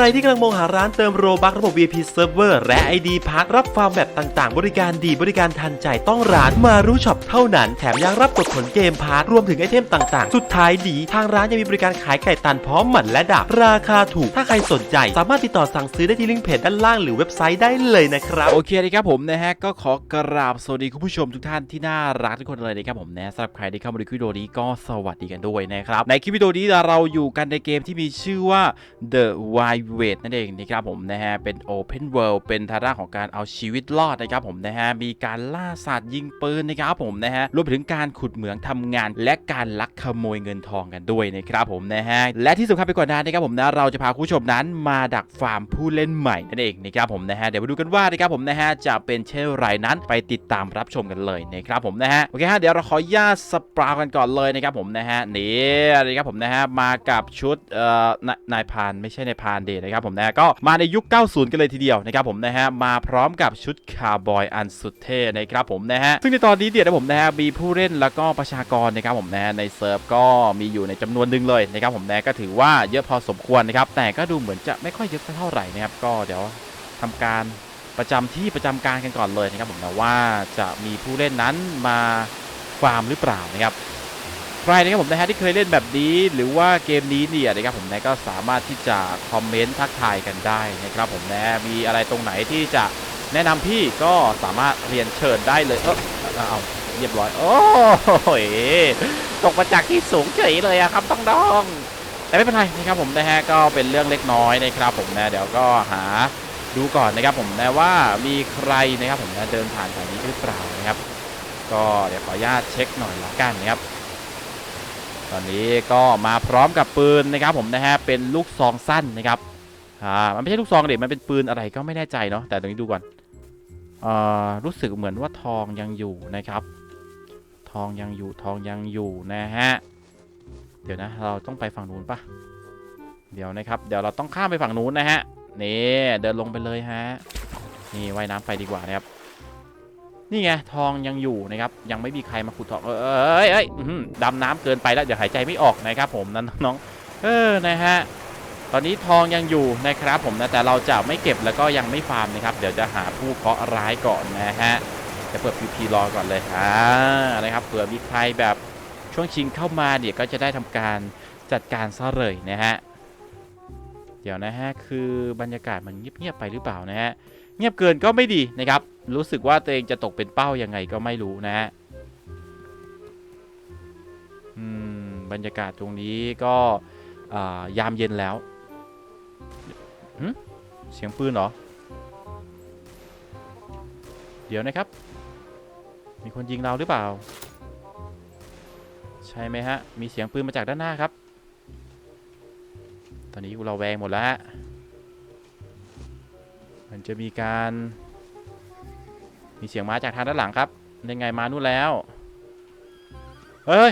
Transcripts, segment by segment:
รที่กำลังมองหาร้านเติมโรบักระบบ VIP Server และ ID พักรับฟาร์มแบบต่างๆ บริการดีบริการทันใจต้องร้านมารู้ช็อปเท่านั้น แถมยังรับกดผลเกมพาร์ทรวมถึงไอเทมต่างๆ สุดท้ายดี ทางร้านยังมีบริการขายไก่ตันพร้อมหมันและดาบราคาถูก ถ้าใครสนใจ สามารถติดต่อสั่งซื้อได้ที่ลิงก์เพจด้านล่างหรือเว็บไซต์ได้เลยนะครับโอเคนะครับผมนะฮะก็ขอกราบสวัสดีคุณผู้ชมทุกท่านที่น่ารักทุกคนเลยนะครับผมนะสำหรับใครที่เข้ามาดูคลิปวิดีโอนี้ก็สวัสดีกันด้วยนะครับในคลิปวิดีโอนี้เราอยู่กันในเกมที่มีชื่อว่า The Wild West นั่นเองนะครับผมนะฮะเป็น Open World เป็นทางด้าของการเอาชีวิตรอดนะครับผมนะฮะมีการล่าสัตว์ยิงปืนนะครับผมนะฮะรวมไปถึงการขุดเหมืองทำงาน และการลักขโมยเงินทองกันด้วยนะครับผมนะฮะและที่สำคัญไปกว่านั้นนะครับผมนะเราจะพาคุณผู้ชมนั้นมาดักฟาร์มผู้เล่นใหม่นั่นเองนะครับผมนะฮะเดี๋ยวมาดูกันว่านะครับผมนะฮะจะเป็นเช่นไรนั้นไปติดตามรับชมกันเลยนะครับผมนะฮะโอเคฮะเดี๋ยวเราขอญาตสปราวกันก่อนเลยนะครับผมนะฮะนี่นะครับผมนะฮะมากับชุดเอ่อนายพานไม่ใช่นายพานเดนะครับผมนะก็มาในยุค 90 กันเลยทีเดียวนะครับผมนะฮะมาพร้อมกับชุดคาร์บอยอันสุดเท่นะครับผมนะฮะซึ่งในตอนนี้เดี๋ยวนะผมนะฮะมีผู้เล่นแล้วก็ประชากรนะครับผมนะในเซิร์ฟก็มีอยู่ในจำนวนหนึ่งเลยนะครับผมนะก็ถือว่าเยอะพอสมควรนะครับแต่ก็ดูเหมือนจะไม่ค่อยเยอะเท่าไหร่นะครับก็เดี๋ยวทำการประจำที่ประจำการกันก่อนเลยนะครับผมนะว่าจะมีผู้เล่นนั้นมาฟาร์มหรือเปล่านะครับ รนะครับผมนะฮะที่เคยเล่นแบบนี้ หรือว่าเกมนี้เนี่ยนะครับผมนะก็สามารถที่จะคอมเมนต์ทักทายกันได้นะครับผมนะมีอะไรตรงไหนที่จะแนะนำพี่ก็สามารถเรียนเชิญได้เลยเออเอาเรียบร้อยโอ้ยตกมาจากที่สูงเฉยเลยอะครับต้องดองแต่ไม่เป็นไรนะครับผมนะฮะก็เป็นเรื่องเล็กน้อยนะครับผมนะเดี๋ยวก็หาดูก่อนนะครับผมนะว่ามีใครนะครับผมนะเดินผ่านแถวนี้หรือเปล่านะครับ ก็เดี๋ยวขออนุญาตเช็คหน่อยละกันนะครับ ตอนนี้ก็มาพร้อมกับปืนนะครับผมนะฮะเป็นลูกซองสั้นนะครับอ่ามันไม่ใช่ลูกซองเด็กมันเป็นปืนอะไรก็ไม่แน่ใจเนาะแต่ตรงนี้ดูก่อนเอ่อรู้สึกเหมือนว่าทองยังอยู่นะครับ ทองยังอยู่ทองยังอยู่นะฮะเดี๋ยวนะเราต้องไปฝั่งนู้นปะเดี๋ยวนะครับเดี๋ยวเราต้องข้ามไปฝั่งนู้นนะฮะนี่เดินลงไปเลยฮะนี่ว่ายน้ำไปดีกว่านะครับ นี่ไงทองยังอยู่นะครับยังไม่มีใครมาขุดทองเอ้ยเอ้ยดำน้ำเกินไปแล้วเดี๋ยวหายใจไม่ออกนะครับผมนั้นน้องเออนะฮะตอนนี้ทองยังอยู่นะครับผมนะแต่เราจะไม่เก็บแล้วก็ยังไม่ฟาร์มนะครับ เดี๋ยวจะหาผู้เคาะร้ายก่อนนะฮะจะเปิดพีพีรอก่อนเลยอ่านะครับเผื่อมีใครแบบช่วงชิงเข้ามาเดี๋ยวก็จะได้ทำการจัดการซะเลยนะฮะเดี๋ยวนะฮะคือบรรยากาศมันเงียบๆไปหรือเปล่านะฮะ เงียบเกินก็ไม่ดีนะครับ รู้สึกว่าตัวเองจะตกเป็นเป้ายังไงก็ไม่รู้นะฮะอืมบรรยากาศตรงนี้ก็ยามเย็นแล้วหึเสียงปืนเหรอ เดี๋ยวนะครับ มีคนยิงเราหรือเปล่า ใช่ไหมฮะ มีเสียงปืนมาจากด้านหน้าครับ ตอนนี้เราแวงหมดแล้วฮะ มันจะมีการ มีเสียงม้าจากทางด้านหลังครับยังไงมานู่นแล้วเฮ้ย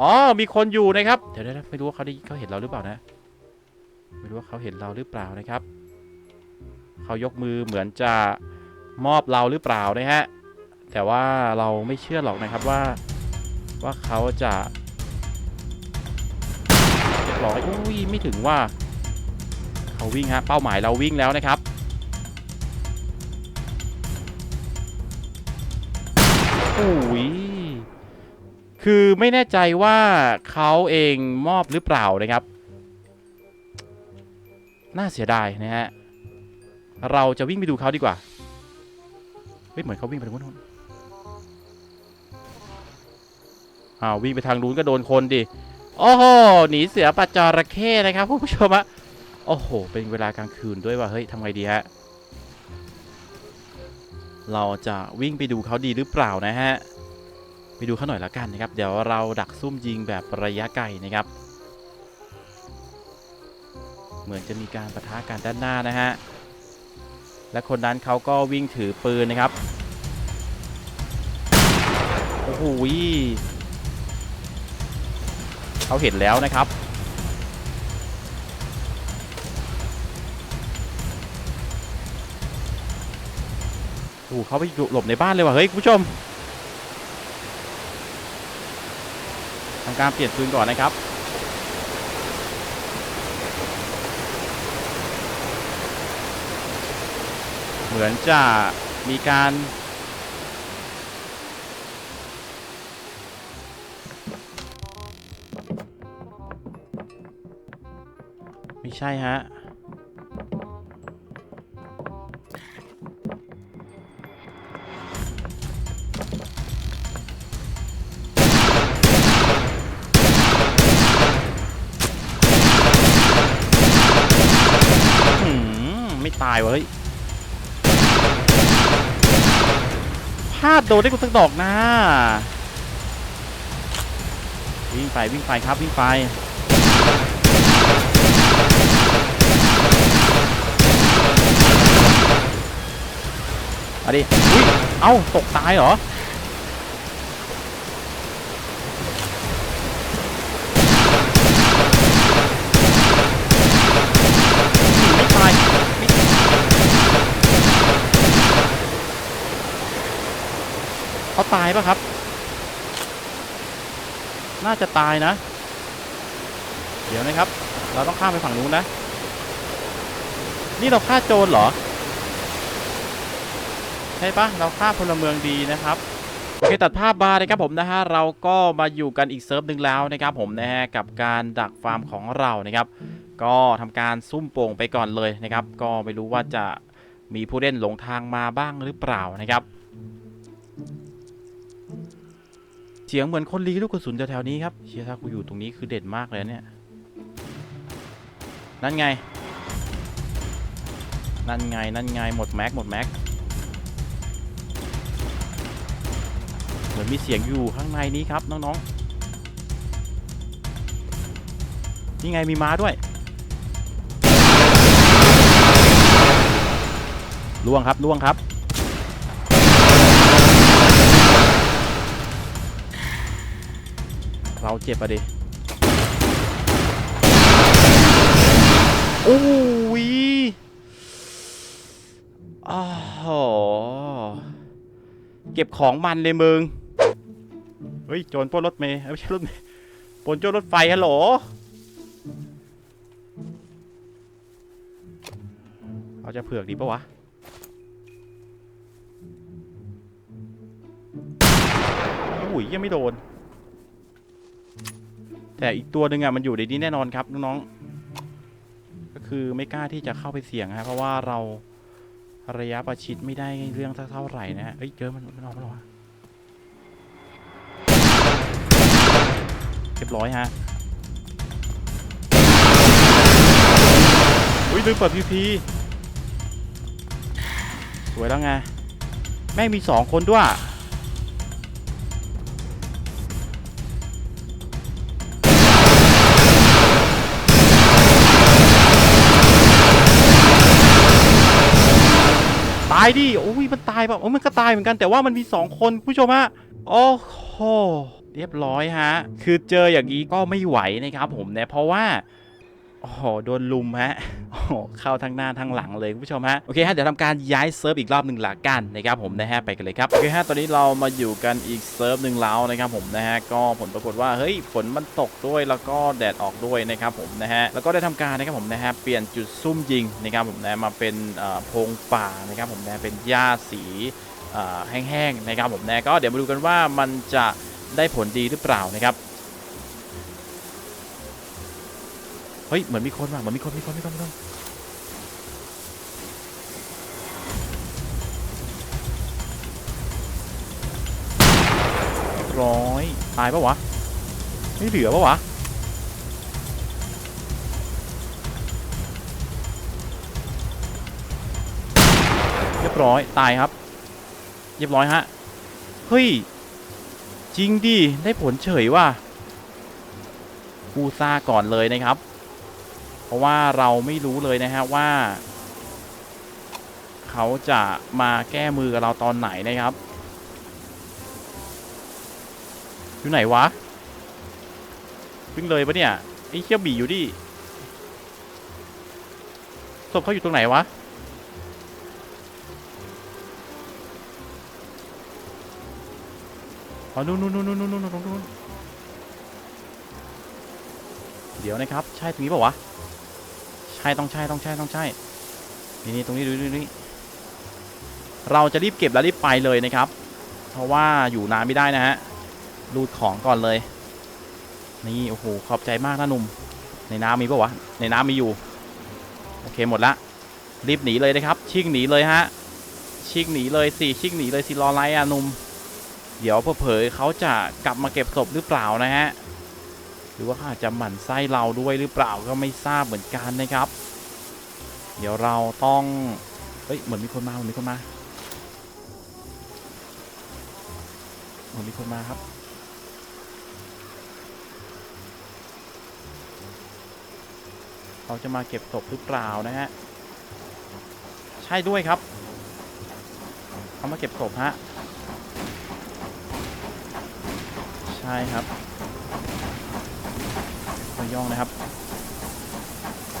อ๋อมีคนอยู่นะครับเดี๋ยวเดี๋ยวไม่รู้ว่าเขาได้เขาเห็นเราหรือเปล่านะ ไม่รู้ว่าเขาเห็นเราหรือเปล่านะครับเขายกมือเหมือนจะมอบเราหรือเปล่านะฮะแต่ว่าเราไม่เชื่อหรอกนะครับว่าว่าเขาจะเรียบร้อยอุ้ยไม่ถึงว่าเขาวิ่งฮะเป้าหมายเราวิ่งแล้วนะครับ อุ้ยคือไม่แน่ใจว่าเขาเองมอบหรือเปล่านะครับ น่าเสียดายนะฮะ เราจะวิ่งไปดูเขาดีกว่า เฮ้ยเหมือนเขาวิ่งไปทางนู้นอ้าววิ่งไปทางนู้นก็โดนคนดิ โอ้โห หนีเสือปัจจระเข้นะครับผู้ชมอะโอ้โห เป็นเวลากลางคืนด้วยว่ะ เฮ้ยทำไงดีฮะ เราจะวิ่งไปดูเขาดีหรือเปล่านะฮะ ไปดูเขาหน่อยละกันนะครับ เดี๋ยวเราดักซุ่มยิงแบบระยะไกลนะครับ เหมือนจะมีการประทะกันด้านหน้านะฮะ และคนนั้นเขาก็วิ่งถือปืนนะครับ โอ้โหเขาเห็นแล้วนะครับูเขาไปหลบในบ้านเลยว่ะเฮ้ยคุณผู้ชมทำการเปลี่ยนปืนก่อนนะครับเหมือนจะมีการไม่ใช่ฮะ ตายวะเฮ้ยพลาดโดนได้กูสักดอกนะวิ่งไปวิ่งไปครับวิ่งไปมาดิอุ้ยเอ้าตกตายเหรอ ไม่ตายไม่ เขาตายปะครับ น่าจะตายนะ เดี๋ยวนะครับ เราต้องข้ามไปฝั่งนู้นนะ นี่เราฆ่าโจรเหรอ ใช่ปะเราฆ่าพลเมืองดีนะครับโอเคตัดภาพมาเลยครับผมนะฮะเราก็มาอยู่กันอีกเซิร์ฟหนึ่งแล้วนะครับผมนะฮะกับการดักฟาร์มของเรานะครับก็ทำการซุ่มโป่งไปก่อนเลยนะครับ ก็ไม่รู้ว่าจะมีผู้เล่นหลงทางมาบ้างหรือเปล่านะครับ เสียงเหมือนคนรีลูกกระสุนแถวๆนี้ครับเชียถ้ากูอยู่ตรงนี้คือเด่นมากเลยเนี่ย นั่นไง นั่นไง นั่นไง หมดแม็กหมดแม็กเหมือนมีเสียงอยู่ข้างในนี้ครับน้องๆ นี่ไงมีม้าด้วยล่วงครับล่วงครับ เราเจ็บอะดิโอ้ยอ้าวเก็บของมันเลยมึง เฮ้ย โจรปล้นรถเมย์เอ้ยไม่ใช่รถเมย์ปล้นโจรรถไฟฮัลโหลเราจะเผือกดีปะวะ อุ้ยยังไม่โดน แต่อีกตัวหนึ่งอะมันอยู่ในนี้แน่นอนครับน้องๆก็คือไม่กล้าที่จะเข้าไปเสี่ยงฮะเพราะว่าเราระยะประชิดไม่ได้เรื่องเท่าไหร่นะฮะเอ้ยเจอมันมันออกมาแล้ววะเรียบร้อยฮะอุ้ยลืมเปิดพีพีสวยแล้วไงแม่มีสองคนด้วยายดิโอ้ยมันตายแบบโอ้มันก็ตายเหมือนกันแต่ว่ามันมี 2 คนคุณผู้ชมฮะโอ้โหเรียบร้อยฮะ คือเจออย่างนี้ก็ไม่ไหวนะครับผมเนี่ยเพราะว่าโอ้โหโดนลุมฮะ เข้าทั้งหน้าทั้งหลังเลยคุณผู้ชมฮะโอเคฮะเดี๋ยวทำการย้ายเซิร์ฟอีกรอบหนึ่งละกันนะครับผมนะฮะไปกันเลยครับโอเคฮะตอนนี้เรามาอยู่กันอีกเซิร์ฟหนึ่งแล้วนะครับผมนะฮะก็ผลปรากฏว่าเฮ้ยฝนมันตกด้วยแล้วก็แดดออกด้วยนะครับผมนะฮะแล้วก็ได้ทำการนะครับผมนะฮะเปลี่ยนจุดซุ่มยิงนะครับผมนะมาเป็นพงป่านะครับผมนะเป็นหญ้าสีแห้งๆนะครับผมนะก็เดี๋ยวมาดูกันว่ามันจะได้ผลดีหรือเปล่านะครับเฮ้ยเหมือนมีคนว่ะเหมือนมีคนมีคนมีคนมีคน ร้อยตายปะวะ ไม่เหลือปะวะ เรียบร้อยตายครับ เรียบร้อยฮะ เฮ้ย จริงดิ ได้ผลเฉยว่ะกูซ่าก่อนเลยนะครับ เพราะว่าเราไม่รู้เลยนะฮะว่า เขาจะมาแก้มือกับเราตอนไหนนะครับ อยู่ไหนวะวิ่งเลยปะเนี่ยไอ้เขี้ยบีอยู่ดิศพเขาอยู่ตรงไหนวะอ๋อนู่นนู่นนู่นนู่นนู่นนู่นนู้นเดี๋ยวนะครับ ใช่ตรงนี้เปล่าวะ ใช่ต้องใช่ต้องใช่ต้องใช่ นี่นี่ตรงนี้ดูดูนี่เราจะรีบเก็บแล้วรีบไปเลยนะครับ เพราะว่าอยู่นานไม่ได้นะฮะ รูดของก่อนเลย นี่โอ้โหขอบใจมากนะหนุ่ม ในน้ำมีปะวะ ในน้ำมีอยู่ โอเคหมดละ รีบหนีเลยนะครับ ชิ่งหนีเลยฮะ ชิ่งหนีเลยสิ ชิ่งหนีเลยสิรอไรอะหนุ่ม เดี๋ยวเผลอเขาจะกลับมาเก็บศพหรือเปล่านะฮะ หรือว่าเขาอาจจะหมั่นไส้เราด้วยหรือเปล่าก็ไม่ทราบเหมือนกันนะครับ เดี๋ยวเราต้อง เฮ้ยเหมือนมีคนมาเหมือนมีคนมาเหมือนมีคนมาครับ เขาจะมาเก็บศพหรือเปล่านะฮะ ใช่ด้วยครับ เขามาเก็บศพฮะ ใช่ครับขอย่องนะครับ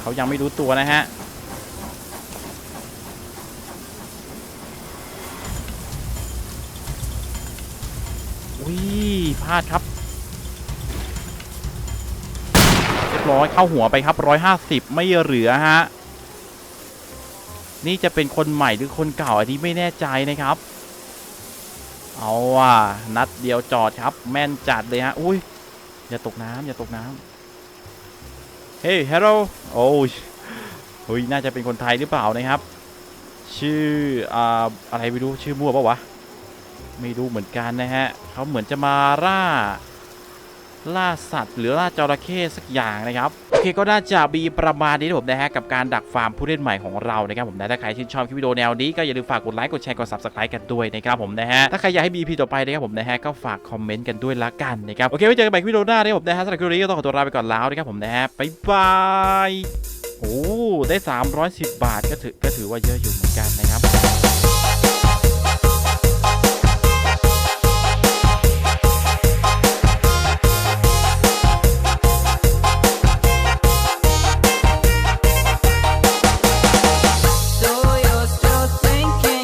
เขายังไม่รู้ตัวนะฮะอุ้ยพลาดครับ ร้อยเข้าหัวไปครับร้อยห้าสิบไม่เหลือฮะนี่จะเป็นคนใหม่หรือคนเก่าอันนี้ไม่แน่ใจนะครับ เอาว่ะนัดเดียวจอดครับ แม่นจัดเลยฮะอุ้ยอย่าตกน้ำอย่าตกน้ำเฮ้ยฮัลโหลโอ้ยเฮ้ยน่าจะเป็นคนไทยหรือเปล่านะครับ ชื่ออ่าอะไรไม่รู้ชื่อมั่วปะวะไม่รู้เหมือนกันนะฮะเขาเหมือนจะมาล่า ล่าสัตว์ หรือล่าจระเข้สักอย่างนะครับโอเคก็น่าจะมีประมาณนี้นะผมนะฮะกับการดักฟาร์มผู้เล่นใหม่ของเรานะครับผมนะถ้าใครชื่นชอบคลิปวิดีโอแนวนี้ก็อย่าลืมฝากกดไลค์กดแชร์กด subscribe กันด้วยนะครับผมนะฮะถ้าใครอยากให้มีพีต่อไปนะครับผมนะฮะก็ฝากคอมเมนต์กันด้วยละกันนะครับโอเคไว้เจอกันใหม่คลิปวิดีโอหน้านะครับผมนะฮะสำหรับคลิปนี้ก็ต้องขอตัวลาไปก่อนแล้วนะครับผมนะฮะบ๊ายบายโอ้ได้ 310 บาทก็ถือก็ถือว่าเยอะอยู่เหมือนกันนะครับ